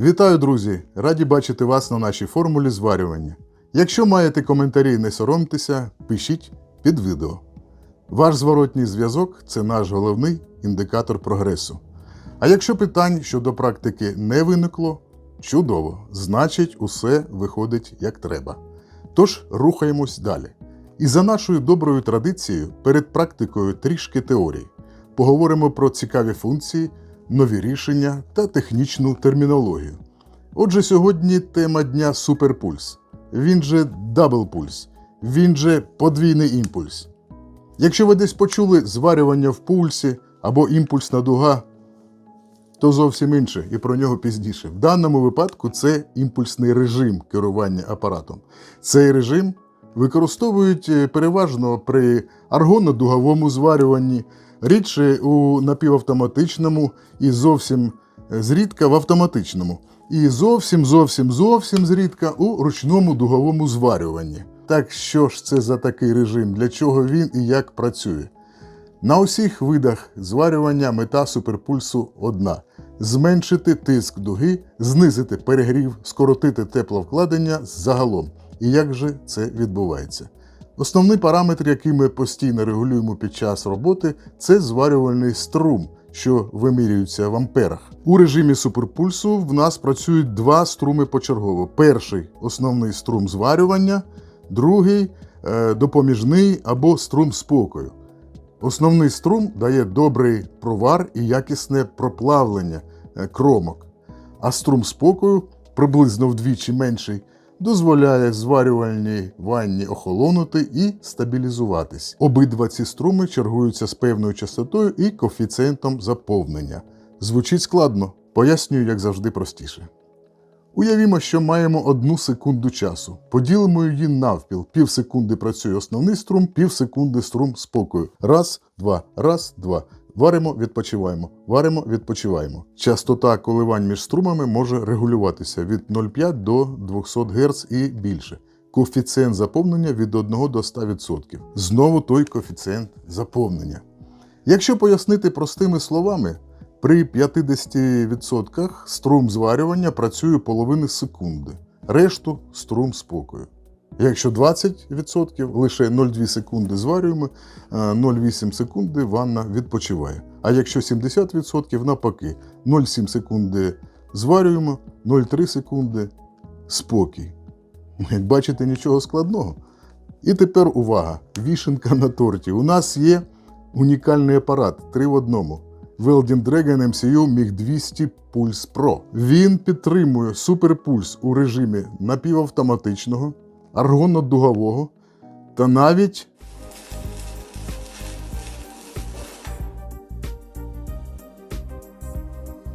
Вітаю, друзі! Раді бачити вас на нашій формулі зварювання. Якщо маєте коментарі, не соромтеся, пишіть під відео. Ваш зворотній зв'язок це наш головний індикатор прогресу. А якщо питань щодо практики не виникло, чудово, значить, усе виходить як треба. Тож рухаємось далі. І за нашою доброю традицією, перед практикою трішки теорії, поговоримо про цікаві функції, нові рішення та технічну термінологію. Отже, сьогодні тема дня суперпульс. Він же даблпульс, він же подвійний імпульс. Якщо ви десь почули зварювання в пульсі або імпульсна дуга, то зовсім інше, і про нього пізніше. В даному випадку це імпульсний режим керування апаратом. Цей режим використовують е, переважно при аргонно-дуговому зварюванні, рідше у напівавтоматичному і зовсім е, зрідка в автоматичному. І зовсім, зовсім, зовсім зрідка у ручному дуговому зварюванні. Так що ж це за такий режим, для чого він і як працює? На усіх видах зварювання мета суперпульсу одна: зменшити тиск дуги, знизити перегрів, скоротити тепловкладення загалом. І як же це відбувається? Основний параметр, який ми постійно регулюємо під час роботи, це зварювальний струм, що вимірюється в амперах. У режимі суперпульсу в нас працюють два струми почергово: перший основний струм зварювання, другий е, допоміжний або струм спокою. Основний струм дає добрий провар і якісне проплавлення е, кромок, а струм спокою, приблизно вдвічі менший, дозволяє зварювальній ванні охолонути і стабілізуватись. Обидва ці струми чергуються з певною частотою і коефіцієнтом заповнення. Звучить складно, пояснюю, як завжди, простіше. Уявімо, що маємо одну секунду часу. Поділимо її навпіл. Пів секунди працює основний струм, пів секунди струм спокою. Раз, два, раз, два. Варимо, відпочиваємо, варимо, відпочиваємо. Частота коливань між струмами може регулюватися від 0,5 до 200 Гц і більше. Коефіцієнт заповнення від 1 до 100%. Знову той коефіцієнт заповнення. Якщо пояснити простими словами, при 50% струм зварювання працює половини секунди, решту струм спокою. Якщо 20% лише 0,2 секунди зварюємо, 0,8 секунди ванна відпочиває. А якщо 70% навпаки, 0,7 секунди зварюємо, 0,3 секунди спокій. Як бачите, нічого складного. І тепер увага! Вішенка на торті. У нас є унікальний апарат 3 в одному. Welding Dragon MCU MiG 200 Pulse Pro. Він підтримує суперпульс у режимі напівавтоматичного, аргонно-дугового та навіть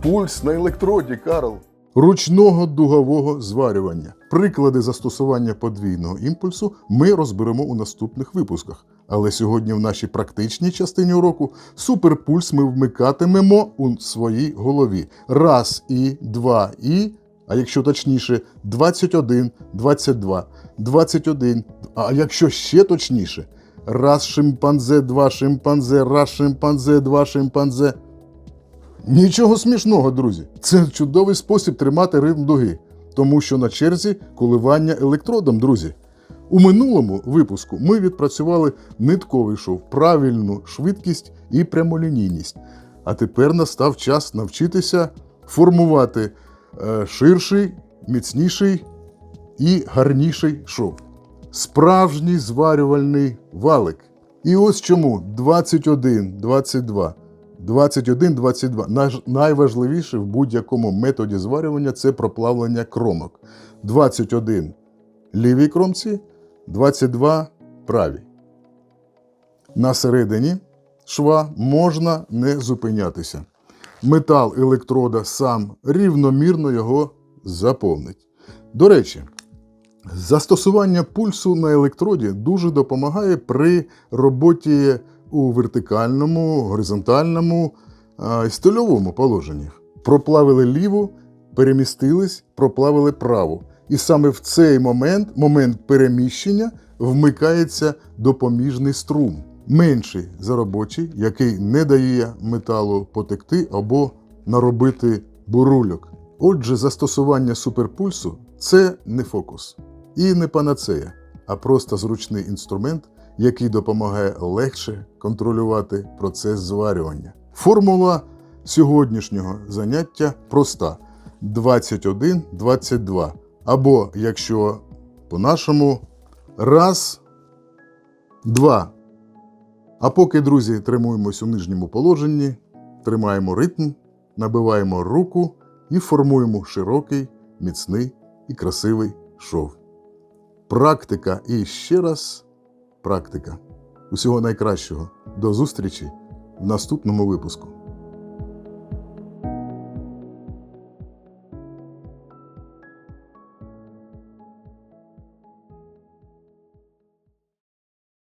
пульс на електроді, Карл. Ручного дугового зварювання. Приклади застосування подвійного імпульсу ми розберемо у наступних випусках. Але сьогодні в нашій практичній частині уроку суперпульс ми вмикатимемо у своїй голові. Раз і два і. А якщо точніше, 21, 22, 21. А якщо ще точніше, раз шимпанзе, два шимпанзе, раз шимпанзе, два шимпанзе. Нічого смішного, друзі. Це чудовий спосіб тримати ритм дуги, тому що на черзі коливання електродом, друзі. У минулому випуску ми відпрацювали нитковий шов, правильну швидкість і прямолінійність. А тепер настав час навчитися формувати ширший, міцніший і гарніший шов. Справжній зварювальний валик. І ось чому 21, 22. 21-22. Найважливіше в будь-якому методі зварювання це проплавлення кромок. 21 лівій кромці, 22 правій. На середині шва можна не зупинятися. Метал електрода сам рівномірно його заповнить. До речі, Застосування пульсу на електроді дуже допомагає при роботі у вертикальному, горизонтальному і стильовому положенні. Проплавили ліву, перемістились, проплавили праву. І саме в цей момент, момент переміщення, вмикається допоміжний струм, менший за робочий, який не дає металу потекти або наробити бурульок. Отже, застосування суперпульсу це не фокус і не панацея, а просто зручний інструмент, який допомагає легше контролювати процес зварювання. Формула сьогоднішнього заняття проста: 21-22. Або, якщо по-нашому, раз, два. А поки, друзі, тримуємось у нижньому положенні, тримаємо ритм, набиваємо руку і формуємо широкий, міцний і красивий шов. Практика і ще раз практика. Усього найкращого. До зустрічі в наступному випуску.